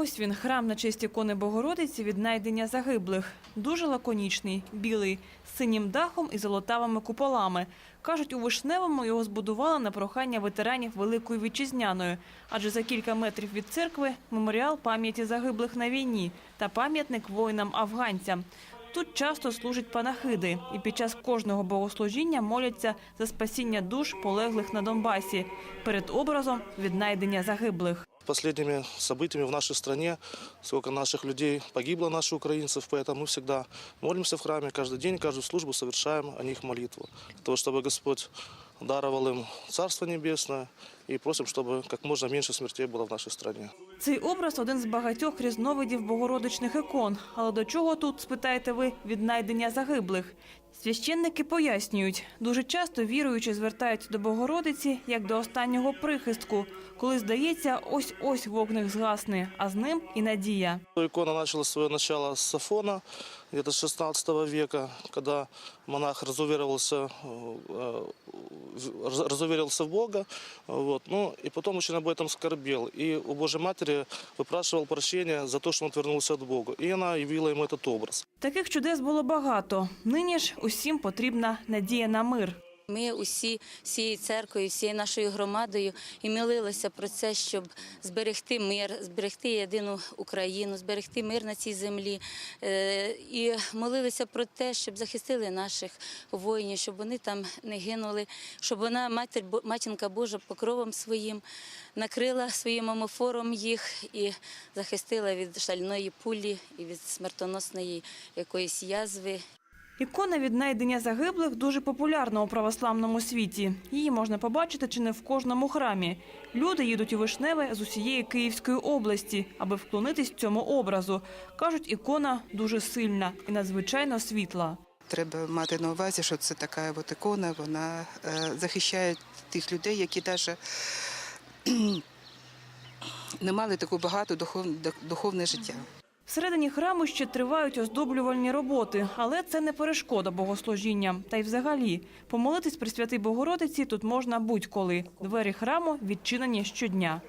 Ось він, храм на честь ікони Богородиці віднайдення загиблих. Дуже лаконічний, білий, з синім дахом і золотавими куполами. Кажуть, у Вишневому його збудували на прохання ветеранів Великої Вітчизняної, адже за кілька метрів від церкви меморіал пам'яті загиблих на війні та пам'ятник воїнам-афганцям. Тут часто служать панахиди, і під час кожного богослужіння моляться за спасіння душ полеглих на Донбасі перед образом віднайдення загиблих Последними событиями в нашей стране, сколько наших людей погибло, наших украинцев, поэтому мы всегда молимся в храме каждый день, каждую службу совершаем о них молитву, для того, чтобы Господь даровал им Царство Небесное и просим, чтобы как можно меньше смертей было в нашей стране. Цей образ один з багатьох різновидів богородичних ікон. Але до чого тут, спитаєте ви, віднайдення загиблих? Священники пояснюють, дуже часто віруючі звертаються до Богородиці як до останнього прихистку, коли здається, ось-ось вогник згасне, а з ним і надія. Икона начала свое начало с Сафона, где-то с 16 века, когда монах разуверовался, э, в- разуверился в Бога, вот, ну, и потом очень об этом скорбел. И у Божьей Матери выпрашивал прощения за то, что он отвернулся от Бога. И она явила ему этот образ. Таких чудес було багато. Нині ж усім потрібна надія на мир. Ми усі всією церквою, всією нашою громадою і молилися про це, щоб зберегти мир, зберегти єдину Україну, зберегти мир на цій землі. Е, І молилися про те, щоб захистили наших воїнів, щоб вони там не гинули, щоб вона, матір, матінка Божа, покровом своїм накрила своїм омофором їх і захистила від шальної пулі і від смертоносної якоїсь язви. Ікона віднайдення загиблих дуже популярна у православному світі. Її можна побачити чи не в кожному храмі. Люди їдуть у Вишневе з усієї Київської області, аби вклонитись цьому образу. Кажуть, ікона дуже сильна і надзвичайно світла. Треба мати на увазі, що це така от ікона, вона е, захищає тих людей, які навіть не мали таку багато духов, духовне життя. Всередині храму ще тривають оздоблювальні роботи, але це не перешкода богослужінням. Та й взагалі, помолитись при святій Богородиці тут можна будь-коли. Двері храму відчинені щодня.